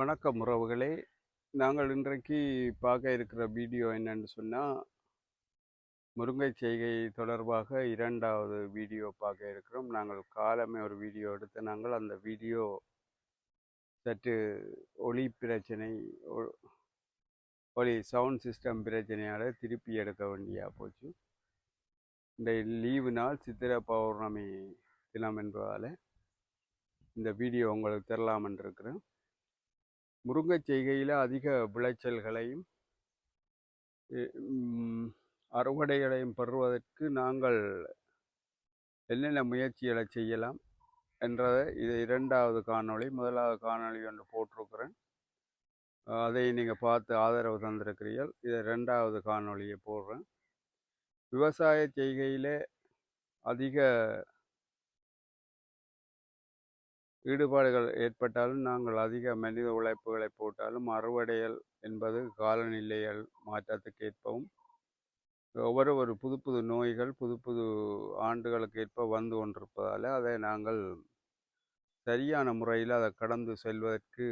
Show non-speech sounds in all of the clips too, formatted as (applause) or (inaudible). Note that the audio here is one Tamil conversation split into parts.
வணக்கம் உறவுகளே. நாங்கள் இன்றைக்கு பார்க்க இருக்கிற வீடியோ என்னன்னு சொன்னால் முருங்கை செய்கை தொடர்பாக இரண்டாவது வீடியோ பார்க்க இருக்கிறோம். நாங்கள் காலமே ஒரு வீடியோ எடுத்து நாங்கள் அந்த வீடியோ சற்று ஒளி பிரச்சனை ஒளி சவுண்ட் சிஸ்டம் பிரச்சனையால் திருப்பி எடுக்க வேண்டியா போச்சு. இந்த லீவு நாள் சித்திரை பௌர்ணமி தினம் என்பதால் இந்த வீடியோ உங்களுக்கு தரலாமென்று இருக்கிறேன். முருங்கை செய்கையில் அதிக விளைச்சல்களையும் அறுவடைகளையும் பெறுவதற்கு நாங்கள் என்னென்ன முயற்சிகளை செய்யலாம் என்றதை இது இரண்டாவது காணொளி முதலாவது காணொளி ஒன்று போட்டிருக்கிறேன். அதை நீங்கள் பார்த்து ஆதரவு தந்திருக்கிறீர்கள். இதை ரெண்டாவது காணொளியை போடுறேன். விவசாய செய்கையில் அதிக ஈடுபாடுகள் ஏற்பட்டாலும் நாங்கள் அதிக மனித உழைப்புகளை போட்டாலும் அறுவடையல் என்பது காலநிலைகள் மாற்றத்துக்கு ஏற்பவும் ஒவ்வொரு ஒரு புது புது நோய்கள் புது புது ஆண்டுகளுக்கு ஏற்ப வந்து கொண்டிருப்பதால் அதை நாங்கள் சரியான முறையில் அதை கடந்து செல்வதற்கு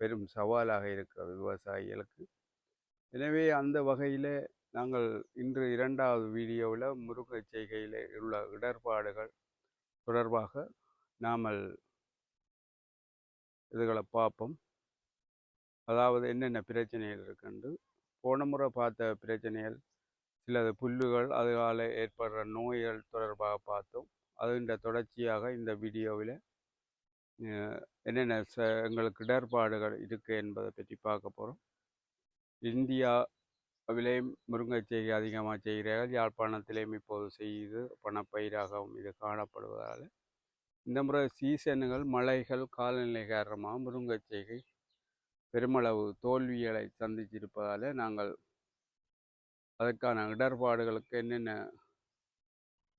பெரும் சவாலாக இருக்கிறது விவசாயிகளுக்கு. எனவே அந்த வகையில் நாங்கள் இன்று இரண்டாவது வீடியோவில் முருங்கை செய்கையில் உள்ள இடர்பாடுகள் தொடர்பாக நாமல் இதுகளை பார்ப்போம் அதாவது என்னென்ன பிரச்சனைகள் இருக்குண்டு போன முறை பார்த்த பிரச்சனைகள் சிலது புல்லுகள் அதனால் ஏற்படுற நோய்கள் தொடர்பாக பார்த்தோம். அதுன்ற தொடர்ச்சியாக இந்த வீடியோவில் என்னென்ன ச எங்களுக்கு இடர்பாடுகள் இருக்குது என்பதை பற்றி பார்க்க போகிறோம் இந்தியாவிலேயும் முருங்கை செய்கை அதிகமாக செய்கிறார்கள் யாழ்ப்பாணத்திலேயும் இப்போது செய்து பணப்பயிராகவும் இது காணப்படுவதால். இந்த முறை சீசனுகள் மழைகள் காலநிலை காரணமாக முருங்கை செய்கை பெருமளவு தோல்விகளை சந்திச்சிருப்பதால் நாங்கள் அதற்கான இடர்பாடுகளுக்கு என்னென்ன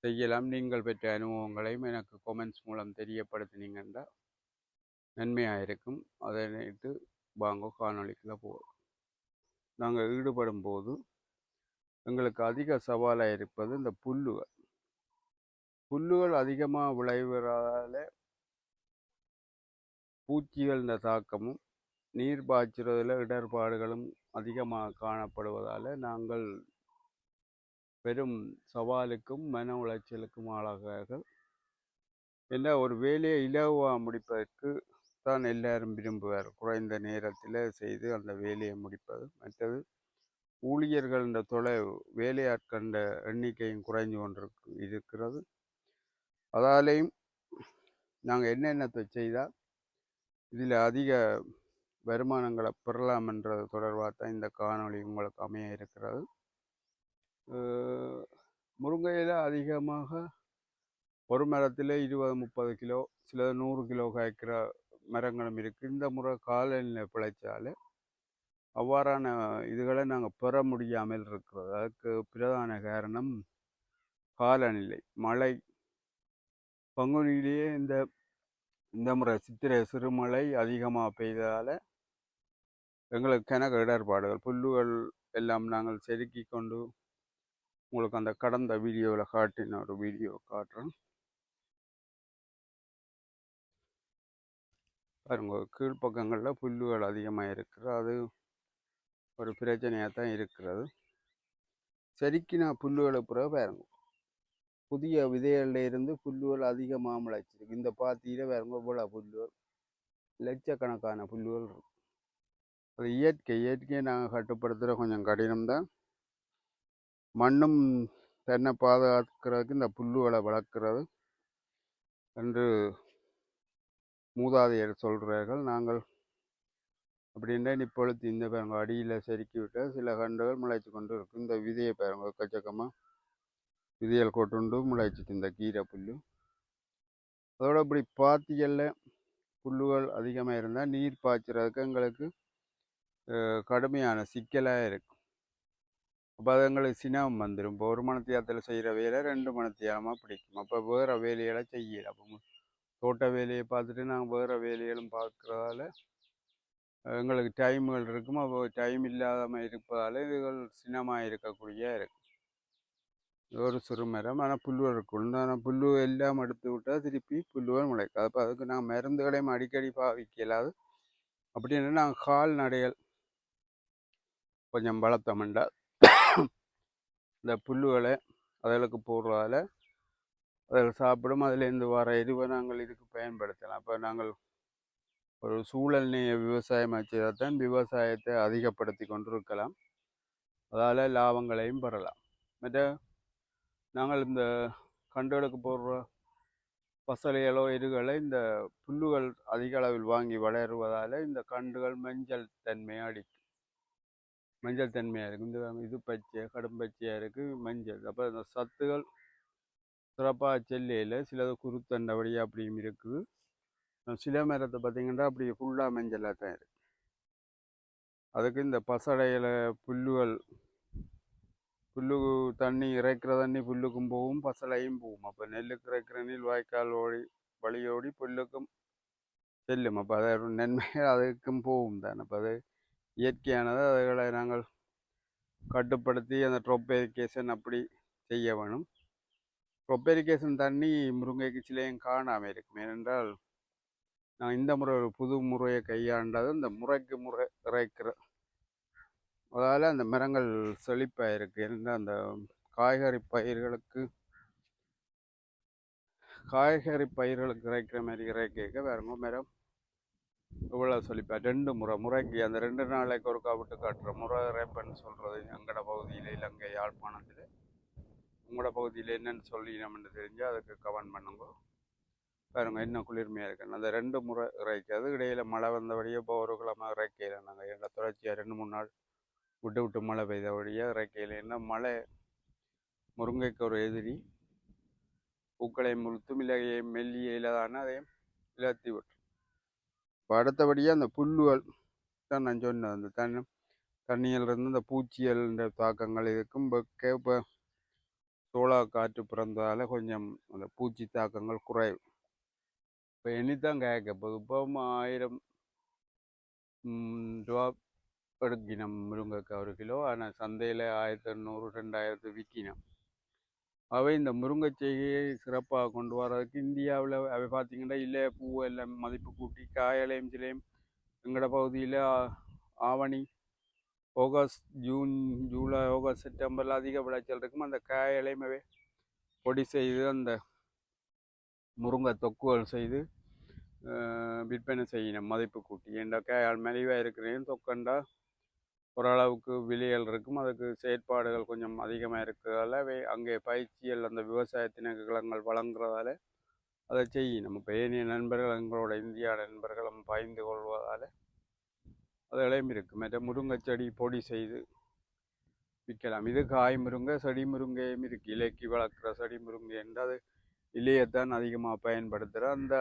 செய்யலாம் நீங்கள் பெற்ற அனுபவங்களையும் எனக்கு கொமெண்ட்ஸ் மூலம் தெரியப்படுத்தினீங்கன்னா நன்மையாக இருக்கும் அதை நினைத்து வாங்க காணொளிக்குள்ள போவோம் நாங்கள் ஈடுபடும் போது எங்களுக்கு அதிக சவாலாக இருப்பது இந்த புல்லுகள். புல்லுகள் அதிகமாக விளைவதால் பூச்சிகள் இந்த தாக்கமும் நீர் பாய்ச்சுறதில் இடர்பாடுகளும் அதிகமாக காணப்படுவதால் நாங்கள் பெரும் சவாலுக்கும் மன உளைச்சலுக்கும் ஆளாகிறார்கள். என்ன ஒரு வேலையை இலவாக முடிப்பதற்கு தான் எல்லாரும் விரும்புவார். குறைந்த நேரத்தில் செய்து அந்த வேலையை முடிப்பது மற்றது ஊழியர்கள் இந்த தொலை வேலையாட்கண்ட எண்ணிக்கையும் குறைஞ்சு கொண்டிருக்கு இருக்கிறது. அதாலேயும் நாங்கள் என்னென்னத்தை செய்தால் இதில் அதிக வருமானங்களை பெறலாம் என்றது தொடர்பாக தான் இந்த காணொளி உங்களுக்கு அமைய இருக்கிறது. முருங்கையில் அதிகமாக ஒரு மரத்தில் இருபது முப்பது கிலோ சில நூறு கிலோ காய்க்கிற மரங்களும் இருக்குது இந்த முறை காலநிலை பிழைச்சால் அவ்வாறான இதுகளை நாங்கள் பெற முடியாமல் இருக்கிறது. அதுக்கு பிரதான காரணம் காலநிலை. மழை பங்குனியிலேயே இந்த இந்த முறை சித்திரை சிறுமழை அதிகமாக பெய்ததால் எங்களுக்கு கிணக்கு இடர்பாடுகள் புல்லுகள் எல்லாம் நாங்கள் செதுக்கி கொண்டு உங்களுக்கு அந்த கடந்த வீடியோவில் காட்டின ஒரு வீடியோ காட்டுறேன். பாருங்க கீழ்ப்பக்கங்களில் புல்லுகள் அதிகமாக இருக்கிறது. அது ஒரு பிரச்சனையாக தான் இருக்கிறது. செருக்கின புல்லுகளை பிறகு பாருங்க புதிய விதைகளில் இருந்து புல்லுகள் அதிகமாக முளைச்சிருக்கு இந்த பாத்தியில் பாருங்க போல புல்லுகள்? லட்சக்கணக்கான புல்லுகள் இருக்கும் அது இயற்கை இயற்கையை நாங்கள் கட்டுப்படுத்துகிற கொஞ்சம் கடினம்தான் மண்ணும் தென்னை பாதுகாக்கிறதுக்கு இந்த புல்லுகளை வளர்க்கிறது என்று மூதாதையர் சொல்கிறார்கள் நாங்கள் அப்படின்னா இப்பொழுது இந்த பேருங்க அடியில் செருக்கி விட்டால் சில கண்டுகள் முளைச்சு கொண்டு இருக்கும் இந்த விதையை பேருங்க எக்கச்சக்கமாக விதைகள் கொட்டுண்டு முளைச்சிட்டு இந்த கீரை புல் அதோட இப்படி பாத்திகளில் புல்லுகள் அதிகமாக இருந்தால் நீர் பாய்ச்சறதுக்கு எங்களுக்கு கடுமையான சிக்கலாக இருக்கும். அப்போ அது எங்களுக்கு சினம் வந்துடும் இப்போ ஒரு மணத்தியாத்தில் செய்கிற வேலை ரெண்டு மணத்தியாலமாக பிடிக்கும். அப்போ வேறு வேலையெல்லாம் செய்யல. அப்போ தோட்ட வேலையை பார்த்துட்டு நாங்கள் வேறு வேலைகளும் பார்க்குறதால எங்களுக்கு டைமுகள் இருக்கும். அப்போ டைம் இல்லாமல் இருப்பதால் இதுகள் சினமாக இருக்கக்கூடிய இருக்கும் ஒரு சிறு மரம் ஆனால் புல்லு இருக்கும். ஆனால் புல்லு எல்லாம் எடுத்து விட்டால் திருப்பி புல்லுகள் முளைக்காது அப்போ அதுக்கு நாங்கள் மருந்துகளையும் அடிக்கடி பாவிக்கலாது அப்படின்னா நாங்கள் கால்நடைகள் கொஞ்சம் வளர்த்தோம்டா இந்த புல்லுகளை அதுகளுக்கு போடுறதால அதில் சாப்பிடும். அதுலேருந்து வர எரிவை நாங்கள் இதுக்கு பயன்படுத்தலாம். அப்போ நாங்கள் ஒரு சூழல்நீய விவசாயம் செய்தால் தான் விவசாயத்தை அதிகப்படுத்தி கொண்டிருக்கலாம். அதால் லாபங்களையும் பெறலாம். மற்ற நாங்கள் இந்த கண்டுகளுக்கு போடுற பசலைகளோ எருகளை இந்த புல்லுகள் அதிக அளவில் வாங்கி வளருவதால் இந்த கண்டுகள் மஞ்சள் தன்மையாக அடிக்கும். மஞ்சள் தன்மையாக இருக்குது இந்த இது பச்சை கடும் பச்சையாக இருக்குது மஞ்சள். அப்போ இந்த சத்துகள் சிறப்பாக செல்லையில் சிலது குருத்தண்டபடியாக அப்படியும் இருக்குது சில மரத்தை பார்த்தீங்கன்னா அப்படி ஃபுல்லாக மஞ்சளாக தான் இருக்குது அதுக்கு இந்த பசடையில் புல்லுகள் புல்லு தண்ணி இறைக்கிற தண்ணி புல்லுக்கும் போகும் பசலையும் போகும் அப்போ நெல்லுக்கு இறைக்கிற நீர் வாய்க்கால் ஓடி வழியோடி புல்லுக்கும் செல்லும் அப்போ அதை நன்மை அதுக்கும் போகும் தான் அப்போ அது இயற்கையானது அதுகளை நாங்கள் கட்டுப்படுத்தி அந்த ட்ரொப் எரிகேஷன் அப்படி செய்ய வேணும் ட்ரொப் எரிகேஷன் தண்ணி முருங்கைக்கு சிலையும் காணாமல் இருக்கும் ஏனென்றால் நான் இந்த முறை ஒரு புது முறையை கையாண்டது இந்த முறைக்கு முறை இறைக்கிற அதால் அந்த மரங்கள் செழிப்பாக இருக்குது ஏன்னா அந்த காய்கறி பயிர்களுக்கு காய்கறி பயிர்களுக்கு இறைக்கிற மாதிரி இறைக்க வேறங்க மரம் இவ்வளோ சொல்லிப்பா ரெண்டு முறை முறைக்கு அந்த ரெண்டு நாளைக்கு ஒரு விட்டு காட்டுற முறை ரேப்பன்னு சொல்கிறது எங்களோட பகுதியில் இலங்கை யாழ்ப்பாணத்தில். உங்களோட பகுதியில் என்னென்னு சொல்லி தெரிஞ்சால் அதுக்கு கவன் பண்ணுங்க. பாருங்க இன்னும் குளிர்மையாக இருக்குன்னு அந்த ரெண்டு முறை ரேக்கி அது இடையில் மழை வந்தபடியே இப்போ ஒரு கிழமை இறைக்கையில் நாங்கள் எங்களை தொடர்ச்சியாக ரெண்டு மூணு நாள் விட்டு விட்டு மழை பெய்த வழியாக இறக்கையில் என்ன மழை? முருங்கைக்கு ஒரு எதிரி பூக்களை முழுத்தும் இலையை மெல்லிய இல்லாதான அதையும் இழத்தி விட்டுரும் இப்போ அடுத்தபடியாக அந்த புல்லுகள் தான் நான் சொன்னேன் அந்த தண்ணி தண்ணியிலிருந்து இந்த பூச்சியல் தாக்கங்கள் இருக்கும் இப்போ இப்போ சோழா காற்று பிறந்ததால் கொஞ்சம் அந்த பூச்சி தாக்கங்கள் குறைவு. இப்போ இனித்தான் கேட்க போது இப்போ ஆயிரம் ரூபா எடுக்கினோம் முருங்கைக்காய் ஒரு கிலோ ஆனால் சந்தையில் ஆயிரத்தி எண்ணூறு ரெண்டாயிரத்து விற்கினோம் அவை இந்த முருங்கை செய்கையை சிறப்பாக கொண்டு வர்றதுக்கு இந்தியாவில் அவை பார்த்தீங்கன்னா இல்லை பூ எல்லாம் மதிப்பு கூட்டி காயலையும் சிலையும் எங்களோட பகுதியில் ஆவணி ஆகஸ்ட் ஜூன் ஜூலை ஆகஸ்ட் செப்டம்பரில் அதிக விளைச்சல் இருக்கும். அந்த காயலையும் அவை பொடி செய்து அந்த முருங்கை தொக்குகள் செய்து விற்பனை செய்யணும் மதிப்பு கூட்டி. ஏண்டா காயால் மலிவாக இருக்கிறேன் தொக்கண்டா ஓரளவுக்கு விலைகள் இருக்கும். அதுக்கு செயற்பாடுகள் கொஞ்சம் அதிகமாக இருக்கிறதால அங்கே பயிற்சிகள் அந்த விவசாயத்தினங்கள் வழங்குறதால அதை செய்யணும் இப்போ ஏனைய நண்பர்கள் எங்களோட இந்தியா நண்பர்களும் பயந்து கொள்வதால் அதையும் இருக்குது மற்ற முருங்கை செடி பொடி செய்து விற்கலாம். இது காய் முருங்கை செடி முருங்கையும் இருக்குது இலைக்கு வளர்க்குற செடி முருங்கை என்று அது இலையைத்தான் அதிகமாக பயன்படுத்துகிற அந்த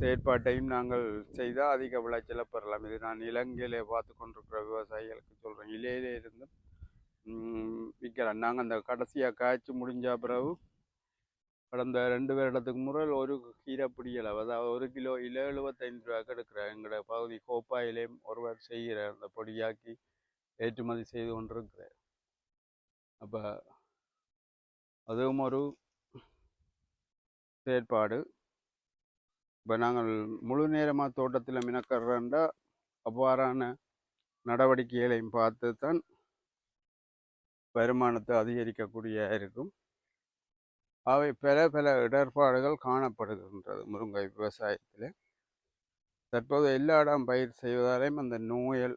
செயற்பாட்டையும் நாங்கள் செய்தால் அதிக விளைச்சலை பெறலாம். இது நான் இலங்கையில் பார்த்து கொண்டிருக்கிற விவசாயிகளுக்கு சொல்கிறேன் இலையிலே இருந்தும் விற்கலாம். நாங்கள் அந்த கடைசியாக காய்ச்சி முடிஞ்ச பிறகு கடந்த ரெண்டு வருடத்துக்கு முறை ஒரு கீரை பிடிக்கலை அதாவது ஒரு கிலோ இலை எழுபத்தைந்து ரூபாய்க்கு எடுக்கிறேன் எங்களோட பகுதி கோப்பாயிலையும் ஒருவர் செய்கிற அந்த பொடியாக்கி ஏற்றுமதி செய்து கொண்டிருக்கிறேன் அப்போ அதுவும் ஒரு செயற்பாடு. இப்போ நாங்கள் முழு நேரமாக தோட்டத்தில் மினக்கடுறா அவ்வாறான நடவடிக்கைகளையும் பார்த்து தான் வருமானத்தை அதிகரிக்கக்கூடிய இருக்கும். அவை பல பல இடர்பாடுகள் காணப்படுகின்றது முருங்கை விவசாயத்தில். தற்போது எல்லா இடம் பயிர் செய்வதாலேயும் அந்த நோயல்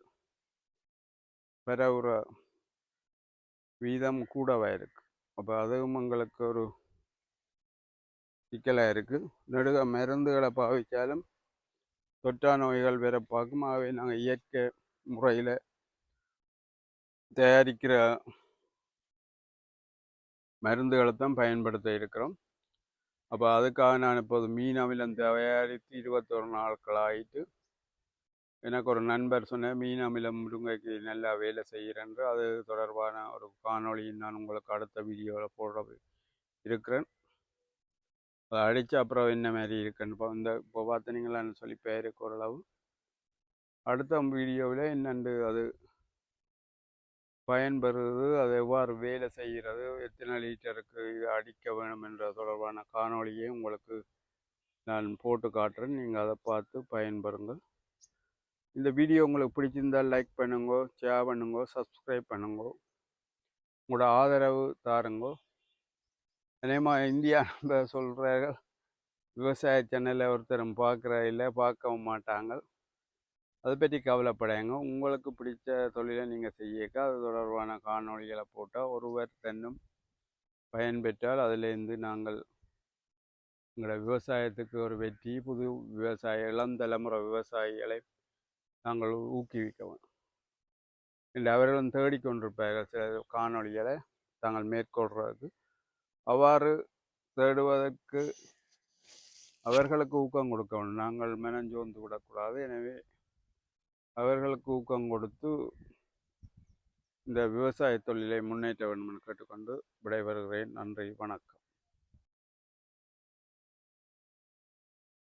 பெற ஒரு வீதம் கூடவாக இருக்குது அப்போ அதுவும் எங்களுக்கு ஒரு சிக்கலாக இருக்குது நெடுக மருந்துகளை பாவித்தாலும் தொற்றா நோய்கள் வேற பார்க்கும் ஆகவே நாங்கள் இயற்கை முறையில் தயாரிக்கிற மருந்துகளை தான் பயன்படுத்த இருக்கிறோம். அப்போ அதுக்காக நான் இப்போது மீன் அமிலம் தயாரித்து இருபத்தொரு நாட்கள் ஆகிட்டு எனக்கு ஒரு நண்பர் சொன்னேன் மீன் அமிலம் முருங்கைக்கு நல்லா வேலை செய்கிறேன் அது தொடர்பான ஒரு காணொளியை நான் உங்களுக்கு அடுத்த வீடியோவில் போட இருக்கிறேன். அதை அடித்து அப்புறம் என்ன மாதிரி இருக்குன்னு இப்போ இந்த இப்போ பார்த்தீங்களான்னு சொல்லி பேருக்கு ஓரளவு. அடுத்த வீடியோவில் என்னென்று அது? பயன்பெறுவது அது எவ்வாறு வேலை செய்கிறது எத்தனை லிட்டருக்கு இது அடிக்க வேணும் என்ற தொடர்பான காணொலியை உங்களுக்கு நான் போட்டு காட்டுறேன். நீங்கள் அதை பார்த்து பயன்பெறுங்கள். இந்த வீடியோ உங்களுக்கு பிடிச்சிருந்தால் லைக் பண்ணுங்க ஷேர் பண்ணுங்க சப்ஸ்கிரைப் பண்ணுங்க. உங்களோட ஆதரவு தாருங்கோ. அதேமா இந்தியா (laughs) நம்ம சொல்கிறார்கள் விவசாய சேனலை ஒருத்தரும் பார்க்குற இல்லை பார்க்கவும் மாட்டாங்க அதை பற்றி கவலைப்படையங்க உங்களுக்கு பிடிச்ச தொழிலை நீங்கள் செய்யக்க அது தொடர்பான காணொளிகளை போட்டால் ஒருவர் தன்னும் பயன்பெற்றால் அதிலேருந்து நாங்கள் எங்களோட விவசாயத்துக்கு ஒரு வெற்றி புது விவசாய இளம் தலைமுறை விவசாயிகளை நாங்கள் ஊக்குவிக்கவும். இல்லை அவர்களும் தேடிக்கொண்டிருப்பார்கள். சில காணொளிகளை தாங்கள் மேற்கொள்றதுக்கு அவ்வாறு தேடுவதற்கு அவர்களுக்கு ஊக்கம் கொடுக்க வேண்டும். நாங்கள் மெனஞ்சோர்ந்து விடக்கூடாது. எனவே அவர்களுக்கு ஊக்கம் கொடுத்து இந்த விவசாய தொழிலை முன்னேற்ற வேண்டும் என்று கேட்டுக்கொண்டு விடைபெறுகிறேன். நன்றி. வணக்கம்.